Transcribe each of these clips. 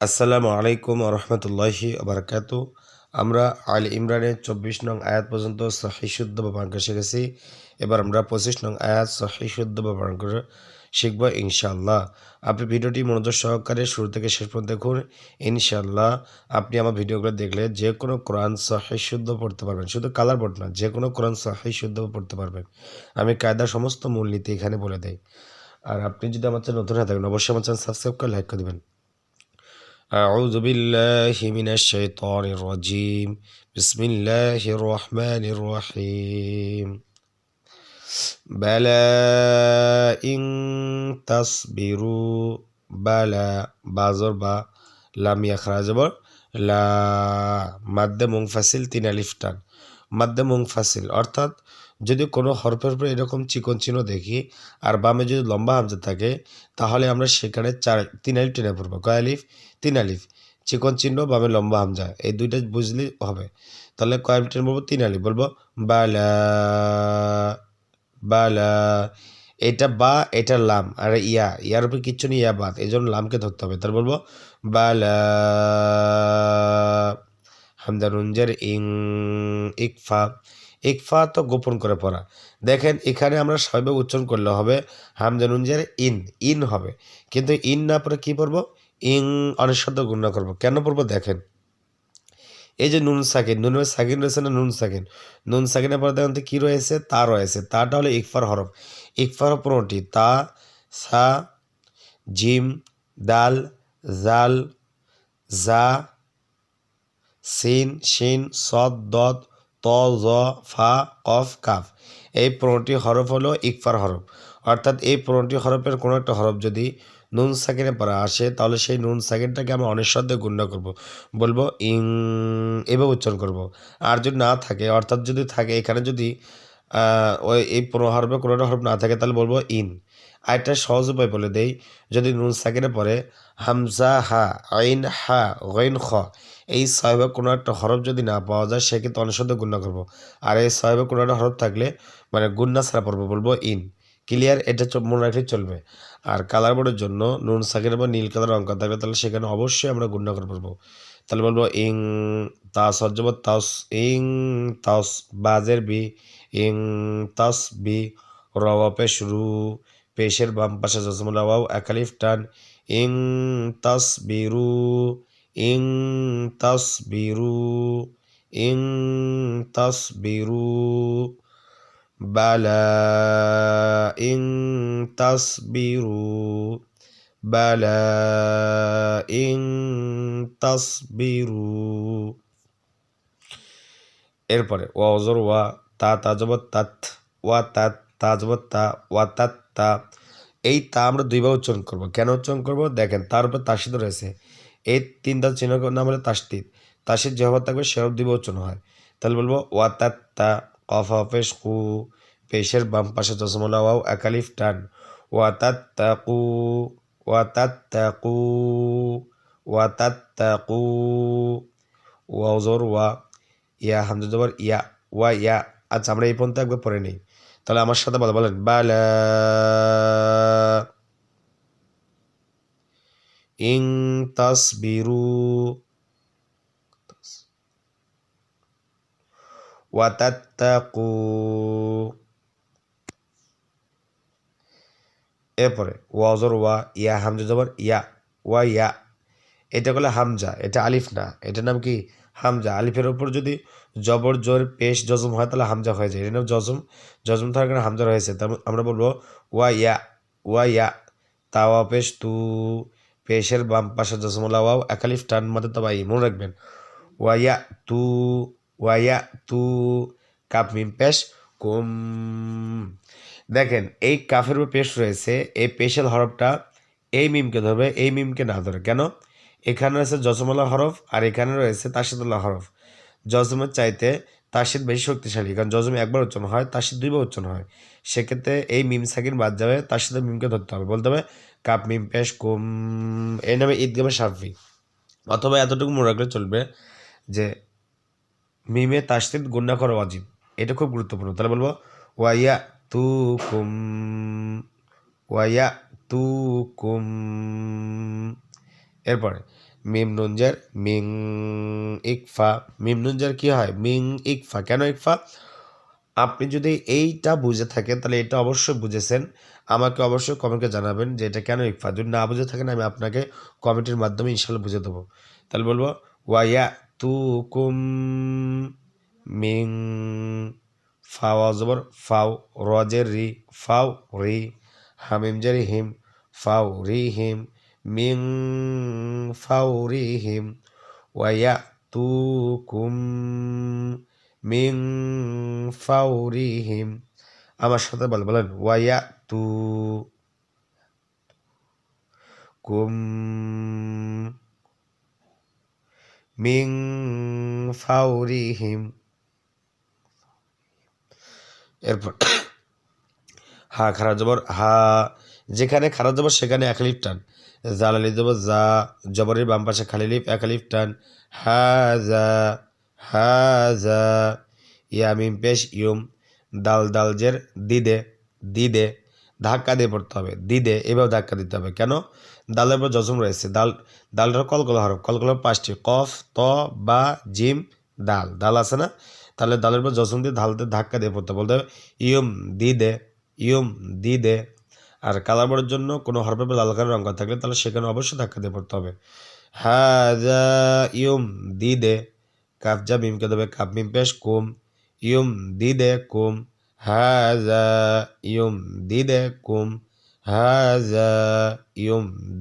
আসসালামু আলাইকুম রহমতুল্লাহি আবরকাত আমরা আল ইমরানের চব্বিশ নং আয়াত পর্যন্ত সহি শুদ্ধ বা বানান করে শিখেছি। এবার আমরা পঁচিশ নং আয়াত সহি শুদ্ধ বা বানান করে শিখব ইনশাল্লাহ আপনি ভিডিওটি মনোযোগ সহকারে শুরু থেকে শেষ পর্যন্ত দেখুন। ইনশাল্লাহ আপনি আমার ভিডিওগুলো দেখলে যে কোনো কোরআন সহি শুদ্ধ পড়তে পারবেন। শুধু কালার বোর্ড না, যে কোনো কোরআন সহি শুদ্ধ পড়তে পারবেন। আমি কায়দা সমস্ত মূলনীতি এখানে বলে দেই। আর আপনি যদি আমার চ্যানেল নতুন হয়ে থাকেন, অবশ্যই আমার চ্যানেল সাবস্ক্রাইব করে লাইক করে দেবেন। أعوذ بالله من الشيطان الرجيم بسم الله الرحمن الرحيم بلى إن تصبروا بلى বাজর বা লাম ইয়াখরা জবর লা মাদ্দে মুংফাসিল তিন আলিফ টান মাদ্দে মুংফাসিল অর্থাৎ যদি কোনো হরফের উপরে এরকম চিকন চিহ্ন দেখি আর বামে যদি লম্বা হামজা থাকে তাহলে আমরা সেখানে চার তিন আলিফ টেনে পড়বো কয় আলিফ তিন আলিফ। চিকন চিহ্ন, বামে লম্বা হামজা। এই দুইটা বুঝলে হবে। তাহলে কয় টেনে বলব? তিন আলিফ। বলব, বালা এটা বা, এটা লাম। আর ইয়া, ইয়ার উপরে কিচ্ছু নেই, ইয়া বাদ। এই জন্য লামকে ধরতে হবে। তার বলব, বালা। হামদা রুঞ্জের ইং, ইকফা। ইকফা তো গোপন করে পড়া। দেখেন, এখানে আমরা স্বাভাবিক উচ্চারণ করলে হবে হামজা ইন। ইন হবে। কিন্তু ইন না পরে কি পড়ব? ইং অনেক শব্দ গুণনা করব। কেন পড়ব দেখেন। এই যে নুন সাকিন নুনের সাকিন রয়েছে না নুন সাকিন? নুন সাকিনের পরে দেখেন কী রয়েছে? তা রয়েছে। তাটা হলো ইকফার হরফ। ইকফার পনেরোটি তা, সা, জিম, দাল, জাল, জা, সিন, শিন, সদ, দদ, ত, জ, ফা, কফ, কাফ। এই পনেরোটি হরফ হলো ইকফার হরফ। অর্থাৎ এই পনেরোটি হরফের কোনো একটা হরফ যদি নুন সাকিনে পরে আসে, তাহলে সেই নুন সাকিনটাকে আমরা অনিঃশব্দে গুণ্য করব। বলব, ইং, এভাবে উচ্চারণ করব। আর যদি না থাকে, অর্থাৎ যদি থাকে, এখানে যদি ওই, এই পনেরো হরফে কোনো হরফ না থাকে, তাহলে বলব ইন। আরেকটা সহজ উপায় বলে দেই, যদি নুন সাকিনে পরে হামজা, হা, আইন, হা, গইন, খ, এই সাহেবে কোনো একটা হরফ যদি না পাওয়া যায়, সে কিন্তু অনিঃশব্দে গুণ্য করব। আর এই সাহেবে কোনো একটা হরফ থাকলে মানে গুন্না ছাড়া পড়ব, বলব ইন। ক্লিয়ার, এটা মনে রাখলে চলবে। আর কালার বোর্ডের জন্য নুন সাকির বা নীল কালার অঙ্ক থাকবে, তাহলে সেখানে অবশ্যই আমরা গুণ্য করে পড়ব। তাহলে বলব ইং তাস হজ্জব তাস, ইং, তাস, বাজের বি, ইং, তাস, বি, রওয়া, পেশ, রু, পেশের বাম পাশে জসমুল একালিফ, টান, ইং, তাস বিরু ইং, তাস বিরু ইং, তাস বিরু বালা ইং তাসবিরু বালা ইং তাসবিরু এরপরে, ওয়া অজর ওয়া তা তাজবত ওয়া তা ওয়া তাত তা। এই তা আমরা দুইবার উচ্চারণ করব। কেন উচ্চারণ করব? দেখেন, তার উপর তাসিদ রয়েছে। এই তিন দাঁত চিহ্ন নাম হলে তাসতিদ তাসিদ যেভাবে থাকবে সেরকম দুইবার উচ্চারণ হয়। তাহলে বলব, ওয়া তা কফ পেশ কু পেশের বাম পাশে চশমলা ওয়াও, একালিফ, টান। ওয়াতাত্তাকু ওয়াতাত্তাকু ওয়াতাত্তাকু। ওয়াজর ওয়া। ইয়া, হামজা জবর, ইয়া, ওয়া, ইয়া। আচ্ছা আমরা এই পর্যন্ত একবার পড়ে নিই। তাহলে আমার সাথে বলা, বলেন, বালা। ইং তাসবিরু ওয়াতাত্তাকু। এরপরে ওয়াজর ওয়া, ইয়া, হামজা, জবর, ইয়া, ওয়া, ইয়া। এটা করলে হামজা, এটা আলিফ না, এটার নাম কি? হামজা। আলিফের ওপর যদি জবর, জোর, পেশ, জজম হয়, তাহলে হামজা হয়ে যায়। এটার নাম জজম জজম থাকার কারণে হামজা রয়েছে। আমরা বলব ওয়া, ইয়া ওয়া, ইয়া। তাওয়া, পেশ, তু। পেশের বাম পাশে জজমুল্লা ওয়াও একালিফ টান মাতে তবাই মনে রাখবেন। ওয়া, ইয়া, তু। ওয়া ইয়া তু কাপ মিম পেশ কুম। দেখেন, এই কাফের উপর পেশ রয়েছে, এই পেশের হরফটা এই মিমকে ধরবে, এই মিমকে না ধরে। কেন? এখানে রয়েছে জজমলা হরফ আর এখানে রয়েছে তাসিদুল্লাহ হরফ। জজমের চাইতে তাসিদ বেশি শক্তিশালী, কারণ জজম একবার উচ্চারণ হয়, তাসিদ দুইবার উচ্চারণ হয়। সেক্ষেত্রে এই মিম সাকিন বাদ যাবে, তাসিদের মিমকে ধরতে হবে। বলতে হবে, কাপ মিম পেশ কুম। এই নামে ঈদগামে সাফি। অথবা এতটুকু মনে রাখলে চলবে যে মিমে তাসিদ গুন্না করা অজীব এটা খুব গুরুত্বপূর্ণ। তাহলে বলব, ওয়াইয়া তুকুম ওয়াইয়া তু কুম। এরপরে, মিম নুনজের মিং ইকফা। মিম নুনজের কি হয়? মিং ইকফা। কেন ইকফা? আপনি যদি এইটা বুঝে থাকেন, তাহলে এটা অবশ্যই বুঝেছেন। আমাকে অবশ্যই কমেন্টে জানাবেন যে এটা কেন ইকফা। যদি না বুঝে থাকেন, আমি আপনাকে কমেন্টের মাধ্যমে ইনশাল্লাহ বুঝে দেবো। তাহলে বলব, ওয়াইয়া তু কুম মিং ফাও জবর ফাও রজের রি ফাও রি হামিম জের হিম ফাও রি হিম মিং ফাও রি হিম ওয়াইয়া তু কুম মিং ফাউরিহিম আমার সাথে বল বলেন ওয়াইয়া তু কুম মিং ফাউরিহিম। এরপর, হা, খারাপ জবর, হা, যেখানে খারাপ জবর সেখানে এক লিফ টান। জালালি জবর যা জবরের বাম পাশে খালি লিফ, এক লিফ টান। হা যা হা যা ইয়ামিম পেশ ইউম দাল দাল, জের, দিদে দিদে। ধাক্কা দিয়ে পড়তে হবে, দিদে এভাবে ধাক্কা দিতে হবে। কেন? দালের উপর জজম রয়েছে। দাল দালটার কলকলা হরফ কলকলা পাঁচটি, কফ, ত, বা, জিম দাল দাল আছে না? তাহলে দালের উপর জজম দিয়ে ধালতে ধাক্কা দিয়ে পড়তে বলতে হবে ইউম দিদে ইউম দিদে। আর কালার জন্য কোনো হরফে বা লাল কালার রঙ থাকলে তাহলে সেখানে অবশ্যই ধাক্কা দিয়ে পড়তে হবে। হাজা ইউম দিদে, কাফজা মিমকে দেবে কাপ মিম পেশ কুম হাজা ইউম দিদে কুম। ইউম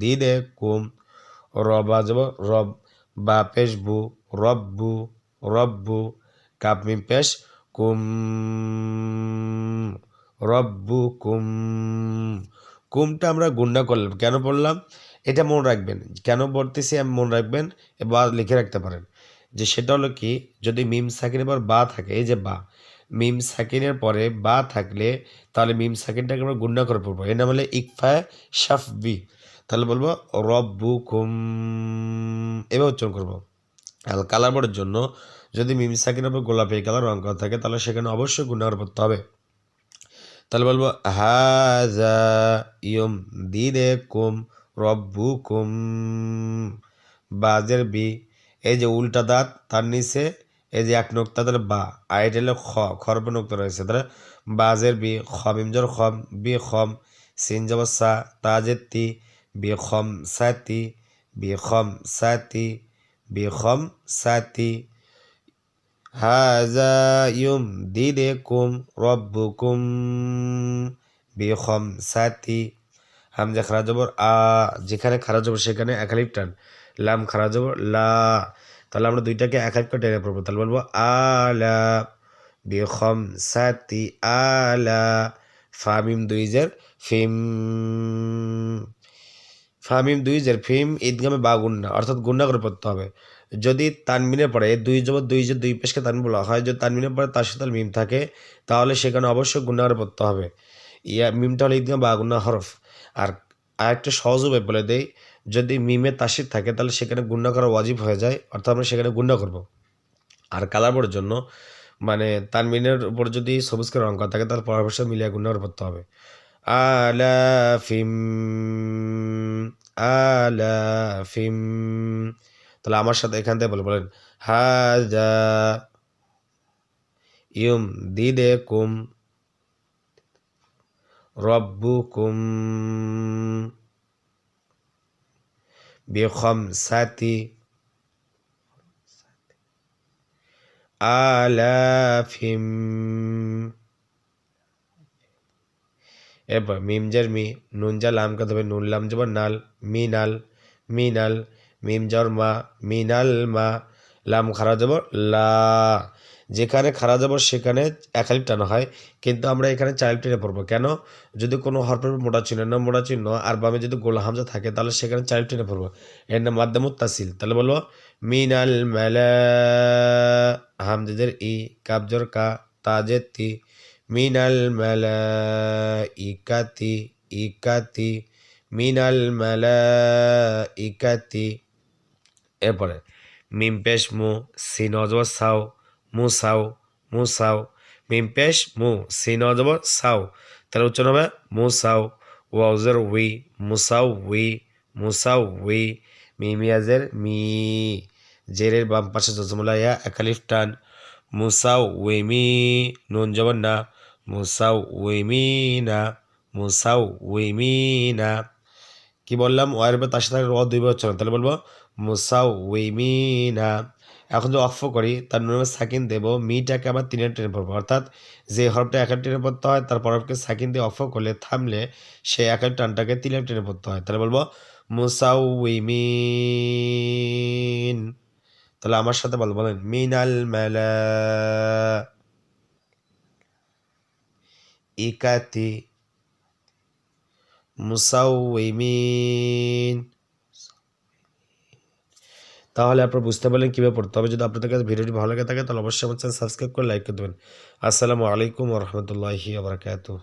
দিদে কুম রবা যাব রব বা পেশ বু, রব্বু রব্বু কাপ মিম পেশ কুম, রব্বু কুম। কুমটা আমরা গুন্ডা করলাম, কেন পড়লাম? এটা মনে রাখবেন, কেন পড়তেছি আমি মনে রাখবেন বা লিখে রাখতে পারেন। যে সেটা হলো কি, যদি মিম সাকিনের পর বা থাকে, এই যে বা মিম সাকিনের পরে বা থাকলে, তাহলে মিম সাকিনটাকে আমরা গুন্ডা করে পড়ব এর নাম হলে শাফ বি তাহলে বলব রব্বু কুম এবার উচ্চারণ করব। আর বোর্ডের জন্য যদি মিম সাকিনের উপর গোলাপি কালার রং করা থাকে, তাহলে সেখানে অবশ্যই করে পড়তে হবে। তাহলে বলব, হাজা ইয়ম দিদে কুম রব্বু কুম বাজের বি, এই যে উল্টা দাঁত, তার নিচে এই যে এক নোক্তা তাহলে বা হলে খ খরপ নোক্তা রয়েছে। তাহলে বাজের বি খমিমজর খম, বি খম, সিন যাব সা তাজের তি, বি খম সাতি বি খম সাতি বি খম সাতি হাজা ইউম দিদে কুম, রব্বুকুম, বি খম সাতি হামজা খারা জবর আ, যেখানে খারা জবর সেখানে একালিপ টান লাম খারা জবর লা। তাহলে আমরা দুইটাকে এক এক করে টেনে পড়ব। তাহলে বলব, আলা বিখম সাতি আলা ফামিম দুই জের ফিম, ফামিম দুই জের ফিম ঈদগামে বা গুন্না, অর্থাৎ গুন্না করে পড়তে হবে। যদি তানমিনের পরে দুই জবর দুই যে দুই পেশকে তানমিন বলা হয়, যদি তানমিনের পরে তার সাথে মিম থাকে, তাহলে সেখানে অবশ্যই গুন্না করে পড়তে হবে। ইয়া, মিমটা হলো ঈদগামে বা গুন্না হরফ। আর আরেকটা সহজ উপায় বলে দেই যদি মিমে তাসির থাকে, তাহলে সেখানে গুন্ডা করা ওয়াজিব হয়ে যায়। অর্থাৎ আমরা সেখানে গুন্ডা করব। আর কালার বোর্ডের জন্য মানে তানমিনের উপর যদি সবুজকে রং করা থাকে, তাহলে পরামর্শ মিলিয়ে গুন্ডা করে পড়তে হবে। আলা ফিম আলা ফিম তাহলে আমার সাথে এখান থেকে বলে, বলেন, হাজা ইউম দিদে কুম রব্বুকুম। بخمسة آلاف এরপর মিম জার মি নুন যা লাম করতে হবে নুন লাম যাবার নাল মিনাল মিনাল মিম জর মা মিনাল মা লাম খারা যাব লা, যেখানে খারা যাব সেখানে এক আলিফ টানা হয়। কিন্তু আমরা এখানে চার আলিফ টেনে পড়ব। কেন? যদি কোনো হরফের মোটা চিহ্ন না মোটা চিহ্ন, আর বামে যদি গোলা হামজা থাকে, তাহলে সেখানে চার আলিফ টেনে পড়ব। এর নাম মাদ্দামুত তাসিল তাহলে বলব, মিনাল মেলা, হামজাদের ই কাবজর কা তাজের তি, মিনাল মেলা ইকাতি ইকাতি মিনাল মেলা ইকাতি এরপরে মিম পেশ মু সিন অজব সাও মুসাও মুসাও মিম পেশ মু সিন অজব সাও তাহলে উচ্চারণ হবে মুসাও ওয়াউজের উই, মুসাও উই মুসাও, উই, মিমিয়াজের, মি। জেরের বাম পাশে জজমুলাইয়া একালিফ টান মুসাউ ওয়েমি নুন জবন না মুসাউ ওয়েমিনা মুসাউ ওয়েমিনা কি বললাম? ওয়ার তার সাথে র দুইবার উচ্চারণ তাহলে বলব মুসাউ ওয়েমিনা এখন যদি অফ করি, তার নুনের সাকিন দেবো। মিটাকে আবার তিনের টেনে পড়ব। অর্থাৎ যে হরফটা একের টেনে পড়তে হয়, তার হরফকে সাকিন দিয়ে অফ করলে থামলে সে একের টানটাকে তিনের টেনে পড়তে হয়। তাহলে বলব মুসাউমিন তাহলে আমার সাথে বল, বলেন। মিনাল মেলা ইকাতি মুসাউমিন তাহলে আপনারা বুঝতে পারলেন কীভাবে পড়তে হবে। যদি আপনাদের কাছে ভিডিওটি ভালো লাগে থাকে, তাহলে অবশ্যই আমার চ্যানেল সাবস্ক্রাইব করে লাইক করে দেবেন। আসসালামু আলাইকুম রহমতুল্লাহি আবরাকাতুহ